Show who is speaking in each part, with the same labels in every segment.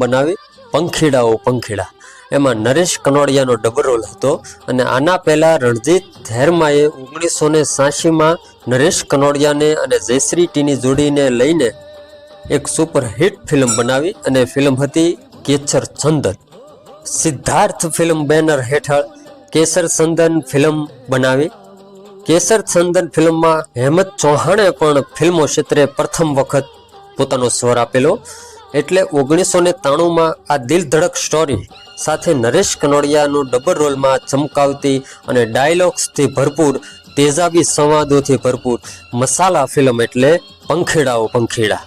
Speaker 1: બનાવી પંખીડાઓ પંખીડા. એમાં Naresh કનોડિયાનો double role હતો અને આના પહેલા રણજીત ધેરમાએ ઓગણીસો ને સાહીમાં નરેશ કનોડિયાને અને જયશ્રી ટીની જોડીને લઈને એક સુપરહિટ ફિલ્મ બનાવી અને ફિલ્મ હતી કેસર ચંદન. સિદ્ધાર્થ ફિલ્મ બેનર હેઠળ કેસર ચંદન ફિલ્મ બનાવી. કેસર ચંદન ફિલ્મમાં હેમંત ચૌહાણે પણ ફિલ્મો ક્ષેત્રે પ્રથમ વખત પોતાનો સ્વર આપેલો. એટલે ઓગણીસો ને ત્રાણુંમાં આ દિલ ધડક સ્ટોરી સાથે નરેશ કનોડિયાનું ડબલ રોલમાં ચમકાવતી અને ડાયલોગ્સથી ભરપૂર, તેજાબી સંવાદોથી ભરપૂર મસાલા ફિલ્મ એટલે પંખેડાઓ પંખીડા.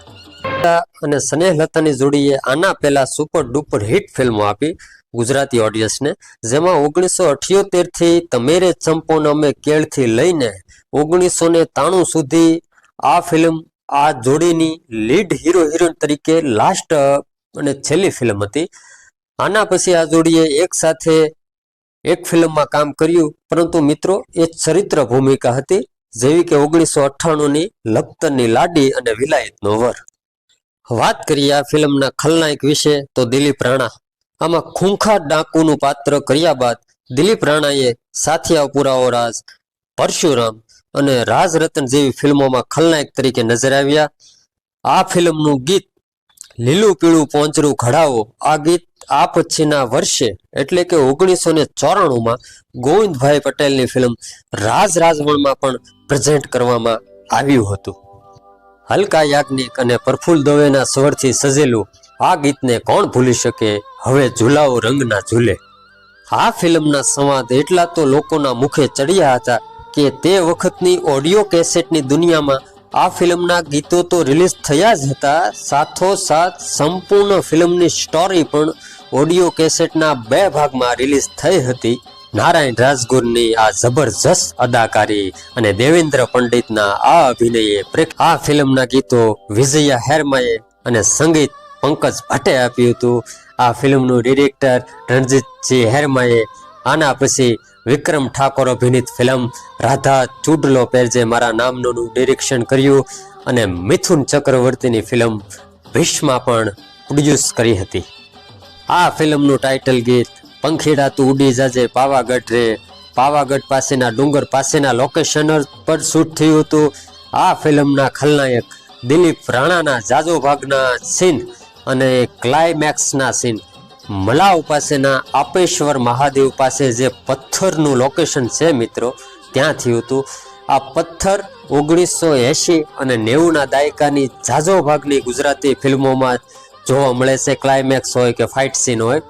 Speaker 1: અને સ્નેહલતાની જોડીએ આના પહેલા સુપર ડુપર હિટ ફિલ્મો આપી ગુજરાતી ઓડિયન્સને જેમાં ઓગણીસો અઠ્યોતેરથી તમેરે ચંપોન અમે કેળથી લઈને ઓગણીસો ને ત્રાણું સુધી આ ફિલ્મ આ જોડીની લીડ હીરો હિરોઈન તરીકે લાસ્ટ અને છેલ્લી ફિલ્મ હતી. આના પછી આ જોડીએ એક સાથે એક ફિલ્મમાં કામ કર્યું. પરંતુ મિત્રો, એ ચરિત્ર ભૂમિકા હતી, જેવી કે ઓગણીસો અઠ્ઠાણુંની લખતરની લાડી અને વિલાયતનો વર. વાત કરીએ આ ફિલ્મના ખલનાયક વિશે, તો દિલીપ રાણા. આમાં ખૂંખાર ડાકુનું પાત્ર કર્યા બાદ દિલીપ રાણાએ સાથિયા પુરાવો રાજ, પરશુરામ અને રાજરતન જેવી ફિલ્મોમાં ખલનાયક તરીકે નજર આવ્યા. આ ફિલ્મનું ગીત લીલું પીળું પોંચરું ઘડાવો. આ ગીત આ પછીના વર્ષે, એટલે કે ઓગણીસો ને ચોરાણુંમાં ગોવિંદભાઈ પટેલની ફિલ્મ રાજ રાજવણમાં પણ પ્રેઝેન્ટ કરવામાં આવ્યું હતું. હલકા યાજ્ઞિક અને પ્રફુલ્લ દવેના સ્વરથી સજેલું આ ગીતને કોણ ભૂલી શકે? હવે ઝુલાઓ રંગના ઝૂલે. આ ફિલ્મના સંવાદ એટલા તો લોકોના મુખે ચડ્યા હતા કે તે વખતની ઓડિયો કેસેટની દુનિયામાં આ ફિલ્મના ગીતો તો રિલીઝ થયા જ હતા. સાથોસાથ સંપૂર્ણ ફિલ્મની સ્ટોરી પણ ઓડિયો કેસેટના બે ભાગમાં રિલીઝ થઈ હતી. નારાયણ રાજગુરની આ જબરજસ્ત અદાકારી અને દેવેન્દ્ર પંડિતના આ અભિનયે આ ફિલ્મના ગીતો વિજયા હેરમાએ અને સંગીત પંકજ ભટ્ટે આપ્યું હતું. આ ફિલ્મનું ડિરેક્ટર રણજીતસિંહ હેરમાએ. આના પછી વિક્રમ ઠાકોર અભિનીત ફિલ્મ રાધા ચૂડલો પેરજે મારા નામનું નિરીક્ષણ કર્યું અને મિથુન ચક્રવર્તીની ફિલ્મ ભીષ્મા પણ પ્રોડ્યુસ કરી હતી. આ ફિલ્મનું ટાઇટલ ગીત પંખીડા તું ઉડી જાજે પાવાગઢ રે, પાવાગઢ પાસેના ડુંગર પાસેના લોકેશન પર શૂટ થયું હતું. આ ફિલ્મના ખલનાયક દિલીપ રાણાના જાજો ભાગના સીન અને ક્લાઇમેક્સના સીન મલાવ પાસેના આપેશ્વર મહાદેવ પાસે જે પથ્થરનું લોકેશન છે મિત્રો ત્યાં થયું હતું. આ પથ્થર ઓગણીસો એંશી અને નેવુંના દાયકાની જાજો ભાગની ગુજરાતી ફિલ્મોમાં જોવા મળે છે. ક્લાઇમેક્સ હોય કે ફાઇટ સીન હોય.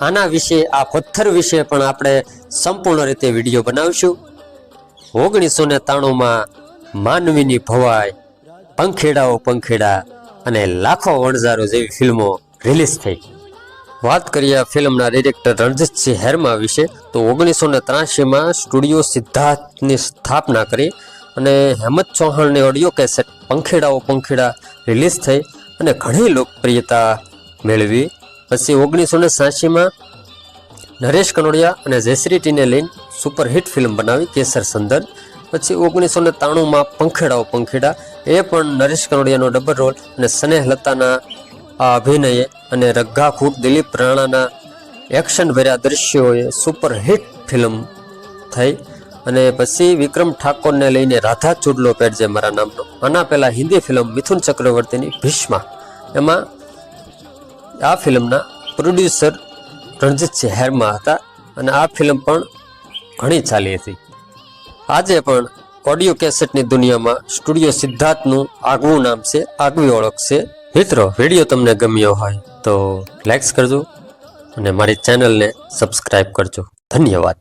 Speaker 1: આના વિશે, આ પથ્થર વિશે પણ આપણે સંપૂર્ણ રીતે વીડિયો બનાવીશું. ઓગણીસો ને ત્રાણુંમાં માનવીની ભવાઈ, પંખેડાઓ પંખેડા અને લાખો વણઝારો જેવી ફિલ્મો રિલીઝ થઈ. વાત કરીએ ફિલ્મના ડિરેક્ટર રણજીતસિંહ હેરમા વિશે, તો ઓગણીસો ને ત્રાસીમાં સ્ટુડિયો સિદ્ધાર્થની સ્થાપના કરી અને હેમંત ચૌહાણની ઓડિયો કેસેટ પંખેડાઓ પંખેડા રિલીઝ થઈ અને ઘણી લોકપ્રિયતા મેળવી. પછી ઓગણીસો ને સાસીમાં નરેશ કનોડિયા અને જયશ્રી ટીને લઈને સુપરહિટ ફિલ્મ બનાવી, કેસર સંદન. પછી ઓગણીસો ને ત્રાણુંમાં પંખેડાઓ પંખેડા, એ પણ નરેશ કનોડિયાનો ડબલ રોલ અને સ્નેહ લતાના આ અભિનયે અને રગ્ગાખૂટ દિલીપ રાણાના એક્શન ભર્યા દ્રશ્યોએ સુપરહિટ ફિલ્મ થઈ. અને પછી વિક્રમ ઠાકોરને લઈને રાધા ચૂડલો પહેરજે મારા નામનો. આના પહેલાં હિન્દી ફિલ્મ મિથુન ચક્રવર્તીની ભીષ્મા. એમાં આ ફિલ્મના પ્રોડ્યુસર રણજીત હેરમા હતા અને આ ફિલ્મ પણ ઘણી ચાલી હતી. આજે પણ ઓડિયો કેસેટની દુનિયામાં સ્ટુડિયો સિદ્ધાર્થનું આગવું નામ છે, આગવી ઓળખ છે. મિત્રો વીડિયો તમને ગમ્યો હોય તો લાઇક્સ કરજો અને મારી ચેનલને સબસ્ક્રાઈબ કરજો. ધન્યવાદ.